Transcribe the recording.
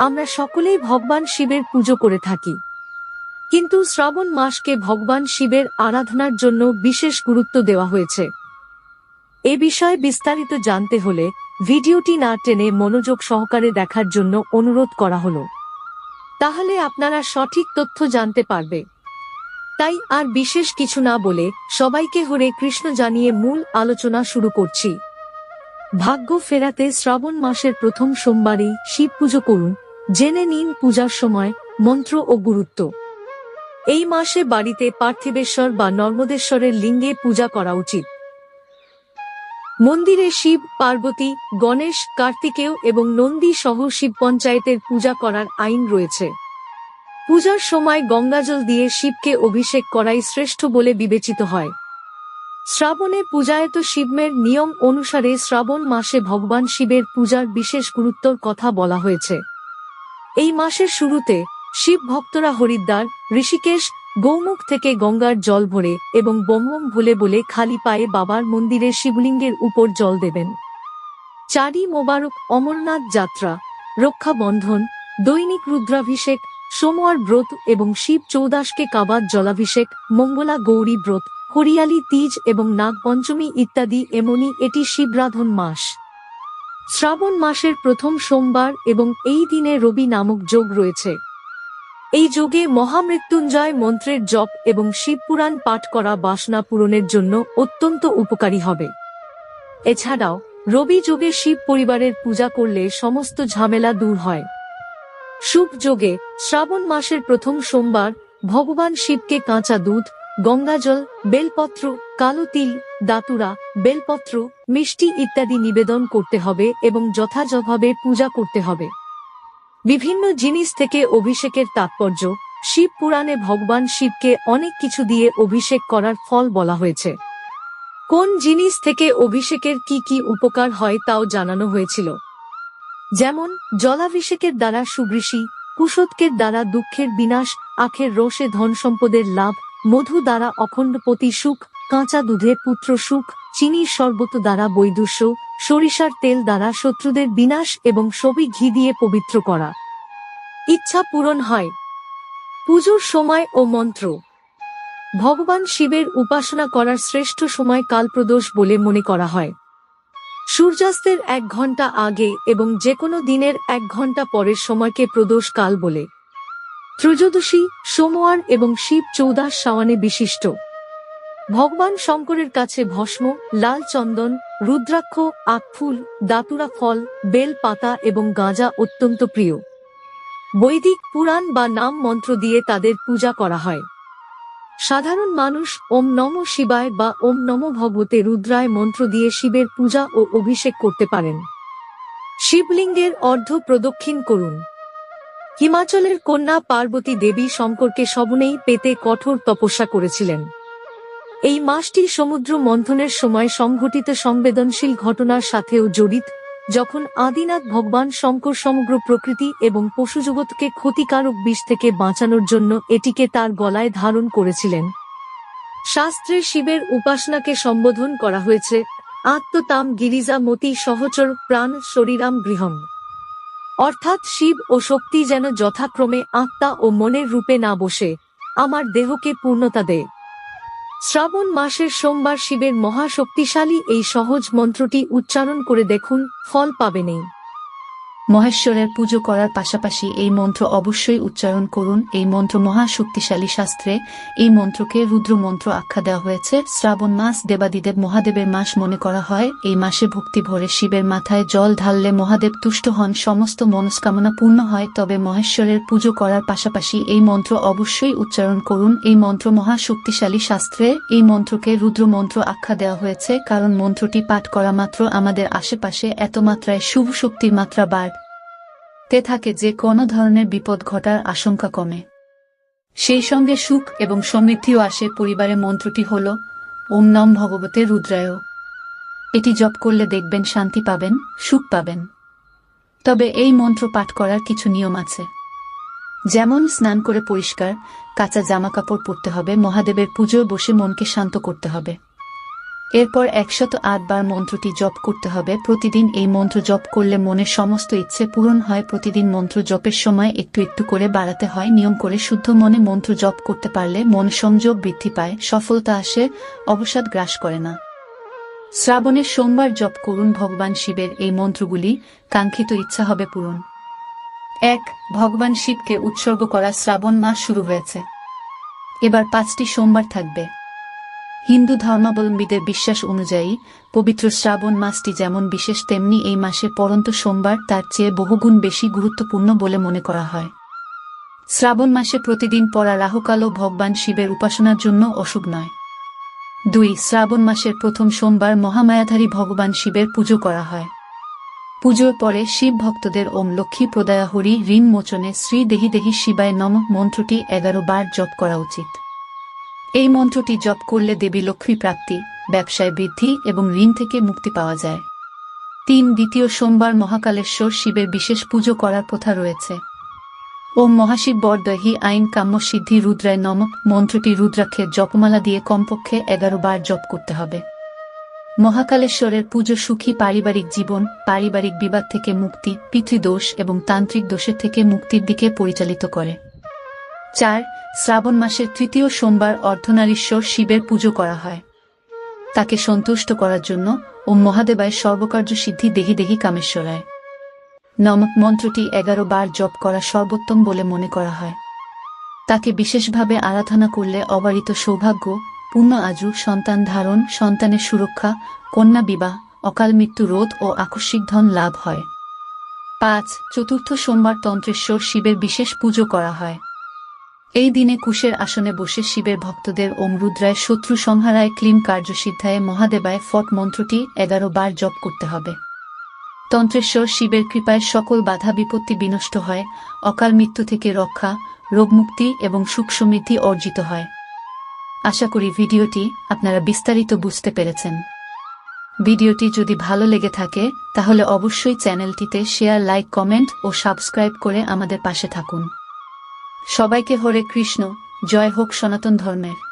আমরা সকলেই ভগবান শিবের পুজো করে থাকি। কিন্তু শ্রাবণ মাসকে ভগবান শিবের আরাধনার জন্য বিশেষ গুরুত্ব দেওয়া হয়েছে। এ বিষয়ে বিস্তারিত জানতে হলে ভিডিওটি না টেনে মনোযোগ সহকারে দেখার জন্য অনুরোধ করা হলো। তাহলে আপনারা সঠিক তথ্য জানতে পারবে। তাই আর বিশেষ কিছু না বলে সবাইকে হরে কৃষ্ণ জানিয়ে মূল আলোচনা শুরু করছি। ভাগ্য ফেরাতে শ্রাবণ মাসের প্রথম সোমবারই শিব পুজো করুন। জেনে নিন পূজার সময়, মন্ত্র ও গুরুত্ব। এই মাসে বাড়িতে পার্থিবেশ্বর বা নর্মদেশ্বরের লিঙ্গে পূজা করা উচিত। মন্দিরে শিব, পার্বতী, গণেশ, কার্তিকেয় এবং নন্দী সহ শিব পঞ্চায়েতের পূজা করার আইন রয়েছে। পূজার সময় গঙ্গাজল দিয়ে শিবকে অভিষেক করাই শ্রেষ্ঠ বলে বিবেচিত হয়। শ্রাবণে পূজায়ত শিবমের নিয়ম অনুসারে শ্রাবণ মাসে ভগবান শিবের পূজার বিশেষ গুরুত্বর কথা বলা হয়েছে। এই মাসের শুরুতে শিব ভক্তরা হরিদ্বার, ঋষিকেশ, গৌমুখ থেকে গঙ্গার জল ভরে এবং বমবম ভুলে বলে খালি পায়ে বাবার মন্দিরে শিবলিঙ্গের উপর জল দেবেন। চারি মোবারক অমরনাথ যাত্রা, রক্ষা বন্ধন, দৈনিক রুদ্রাভিষেক, সোমবার ব্রত এবং শিব চৌদাসকে কাবাদ জলাভিষেক, মঙ্গলা গৌরী ব্রত, হরিয়ালি, তিজ এবং নাগপঞ্চমী ইত্যাদি, এমনই এটি শিবরাধন মাস। শ্রাবণ মাসের প্রথম সোমবার এবং এই দিনে রবি নামক যোগ রয়েছে। এই যোগে মহামৃত্যুঞ্জয় মন্ত্রের জপ এবং শিবপুরাণ পাঠ করা বাসনা পূরণের জন্য অত্যন্ত উপকারী হবে। এছাড়াও, রবি যোগে শিব পরিবারের পূজা করলে সমস্ত ঝামেলা দূর হয়। শুভ যোগে শ্রাবণ মাসের প্রথম সোমবার ভগবান শিবকে কাঁচা দুধ গঙ্গাজল, বেলপত্র, কালো তিল, দাতুরা, বেলপত্র, মিষ্টি ইত্যাদি নিবেদন করতে হবে এবং যথাযথভাবে পূজা করতে হবে। বিভিন্ন জিনিস থেকে অভিষেকের তাৎপর্য, শিব পুরাণে ভগবান শিবকে অনেক কিছু দিয়ে অভিষেক করার ফল বলা হয়েছে। কোন জিনিস থেকে অভিষেকের কি কি উপকার হয় তাও জানানো হয়েছিল। যেমন, জলাভিষেকের দ্বারা সুবৃষি কুশোৎকের দ্বারা দুঃখের বিনাশ, আখের রসে ধন সম্পদের লাভ মধু দ্বারা অখণ্ডপতি সুখ, কাঁচা দুধে পুত্র সুখ চিনির শরবত দ্বারা বৈদুষ্য সরিষার তেল দ্বারা শত্রুদের বিনাশ এবং সবই ঘি দিয়ে পবিত্র করা। ইচ্ছা পূরণ হয়। পুজোর সময় ও মন্ত্র। ভগবান শিবের উপাসনা করার শ্রেষ্ঠ সময় কালপ্রদোষ বলে মনে করা হয়। সূর্যাস্তের এক ঘণ্টা আগে এবং যে কোনো দিনের এক ঘণ্টা পরের সময়কে প্রদোষ কাল বলে। ত্রয়োদশী সোমবার এবং শিব চৌদাস সাওয়ানে বিশিষ্ট। ভগবান শঙ্করের কাছে ভস্ম, লাল চন্দন, রুদ্রাক্ষ, আখফুল, দাতুরা ফল, বেল পাতা এবং গাঁজা অত্যন্ত প্রিয়। বৈদিক পুরাণ বা নাম মন্ত্র দিয়ে তাদের পূজা করা হয়। সাধারণ মানুষ ওম নম শিবায় বা ওম নম ভগবতে রুদ্রায় মন্ত্র দিয়ে শিবের পূজা ও অভিষেক করতে পারেন। শিবলিঙ্গের অর্ধ প্রদক্ষিণ করুন। হিমাচলের কন্যা পার্বতী দেবী শঙ্করকে সবনেই পেতে কঠোর তপস্যা করেছিলেন। এই মাসটি সমুদ্র মন্থনের সময় সংঘটিত সংবেদনশীল ঘটনার সাথেও জড়িত, যখন আদিনাথ ভগবান শঙ্কর সমগ্র প্রকৃতি এবং পশুজগৎকে ক্ষতিকারক বিষ থেকে বাঁচানোর জন্য এটিকে তার গলায় ধারণ করেছিলেন। শাস্ত্রে শিবের উপাসনাকে সম্বোধন করা হয়েছে, আত্মতাম গিরিজা মতি সহচর প্রাণ শরীরাম গৃহম। অর্থাৎ শিব ও শক্তি যেন যথাক্রমে আত্মা ও মনের রূপে না বসে, আমার দেহকে পূর্ণতা দেয় শ্রাবণ মাসের সোমবার শিবের মহাশক্তিশালী এই সহজ মন্ত্রটি উচ্চারণ করে দেখুন, ফল পাবেনই মহেশ্বরের পুজো করার পাশাপাশি এই মন্ত্র অবশ্যই উচ্চারণ করুন। এই মন্ত্র মহাশক্তিশালী শাস্ত্রে এই মন্ত্রকে রুদ্র মন্ত্র আখ্যা দেওয়া হয়েছে। শ্রাবণ মাস দেবাদিদেব মহাদেবের মাস মনে করা হয়। এই মাসে ভক্তি ভরে শিবের মাথায় জল ঢাললে মহাদেব তুষ্ট হন। সমস্ত মনস্কামনা পূর্ণ হয়। তবে মহেশ্বরের পুজো করার পাশাপাশি এই মন্ত্র অবশ্যই উচ্চারণ করুন। এই মন্ত্র মহাশক্তিশালী শাস্ত্রে এই মন্ত্রকে রুদ্র মন্ত্র আখ্যা দেওয়া হয়েছে। কারণ মন্ত্রটি পাঠ করা মাত্র আমাদের আশেপাশে এত মাত্রায় শুভ শক্তির মাত্রা বাড়তে থাকে যে কোনো ধরনের বিপদ ঘটার আশঙ্কা কমে। সেই সঙ্গে সুখ এবং সমৃদ্ধিও আসে পরিবারের মন্ত্রটি হল, ওম নম ভগবতে রুদ্রায়। এটি জপ করলে দেখবেন শান্তি পাবেন, সুখ পাবেন। তবে এই মন্ত্র পাঠ করার কিছু নিয়ম আছে। যেমন স্নান করে পরিষ্কার, কাঁচা জামা কাপড় পরতে হবে, মহাদেবের পুজোয় বসে মনকে শান্ত করতে হবে। এরপর একশত আটবার মন্ত্রটি জপ করতে হবে। প্রতিদিন এই মন্ত্র জপ করলে মনের সমস্ত ইচ্ছে পূরণ হয়। প্রতিদিন মন্ত্র জপের সময় একটু একটু করে বাড়াতে হয়। নিয়ম করে শুদ্ধ মনে মন্ত্র জপ করতে পারলে মন সংযোগ বৃদ্ধি পায়, সফলতা আসে, অবসাদ গ্রাস করে না। শ্রাবণের সোমবার জপ করুন ভগবান শিবের এই মন্ত্রগুলি। কাঙ্ক্ষিত ইচ্ছা হবে পূরণ। এক, ভগবান শিবকে উৎসর্গ করা শ্রাবণ মাস শুরু হয়েছে। এবার পাঁচটি সোমবার থাকবে। হিন্দু ধর্মাবলম্বীদের বিশ্বাস অনুযায়ী, পবিত্র শ্রাবণ মাসটি যেমন বিশেষ, তেমনি এই মাসে পরন্ত সোমবার তার চেয়ে বহুগুণ বেশি গুরুত্বপূর্ণ বলে মনে করা হয়। শ্রাবণ মাসে প্রতিদিন পড়া রাহুকালও ভগবান শিবের উপাসনার জন্য অশুভ নয়। দুই, শ্রাবণ মাসের প্রথম সোমবার মহামায়াধারী ভগবান শিবের পুজো করা হয়। পুজোর পরে শিব ভক্তদের ওম লক্ষ্মী প্রদয়া হরি ঋণ মোচনে শ্রী দেহি দেহি শিবায় নম মন্ত্রটি এগারো বার জপ করা উচিত। এই মন্ত্রটি জপ করলে দেবী লক্ষ্মী প্রাপ্তি, ব্যবসায় বৃদ্ধি এবং ঋণ থেকে মুক্তি পাওয়া যায়। তিন দ্বিতীয় সোমবার মহাকালেশ্বর শিবের বিশেষ পুজো করার প্রথা রয়েছে। ওম মহাশিব বরদহি আইন কাম্য সিদ্ধি রুদ্রায় নম, মন্ত্রটি রুদ্রাক্ষের জপমালা দিয়ে কমপক্ষে এগারো বার জপ করতে হবে। মহাকালেশ্বরের পুজো সুখী পারিবারিক জীবন, পারিবারিক বিবাদ থেকে মুক্তি, পিতৃদোষ এবং তান্ত্রিক দোষের থেকে মুক্তির দিকে পরিচালিত করে। চার শ্রাবণ মাসের তৃতীয় সোমবার অর্ধনারীশ্বর শিবের পুজো করা হয়। তাকে সন্তুষ্ট করার জন্য ও মহাদেবায় সর্বকার্য সিদ্ধি দেহি দেহি কামেশ্বরায়। নম, মন্ত্রটি এগারো বার জপ করা সর্বোত্তম বলে মনে করা হয়। তাকে বিশেষভাবে আরাধনা করলে অবারিত সৌভাগ্য, পূর্ণ আজু, সন্তান ধারণ, সন্তানের সুরক্ষা, কন্যা বিবাহ, অকাল মৃত্যু রোধ ও আকস্মিক ধন লাভ হয়। পাঁচ, চতুর্থ সোমবার তন্ত্রেশ্বর শিবের বিশেষ পুজো করা হয়। এই দিনে কুশের আসনে বসে শিবের ভক্তদের ওম রুদ্রায় শত্রু সংহারায় ক্লিম কার্যসিদ্ধায়, মহাদেবায় ফট মন্ত্রটি এগারো বার জপ করতে হবে। তন্ত্রেশ্বর শিবের কৃপায় সকল বাধা বিপত্তি বিনষ্ট হয়, অকাল মৃত্যু থেকে রক্ষা, রোগমুক্তি এবং সুখ সমৃদ্ধি অর্জিত হয়। আশা করি ভিডিওটি আপনারা বিস্তারিত বুঝতে পেরেছেন। ভিডিওটি যদি ভালো লেগে থাকে, তাহলে অবশ্যই চ্যানেলটিতে শেয়ার, লাইক, কমেন্ট ও সাবস্ক্রাইব করে আমাদের পাশে থাকুন। সবাইকে হরে কৃষ্ণ জয় হোক সনাতন ধর্মের।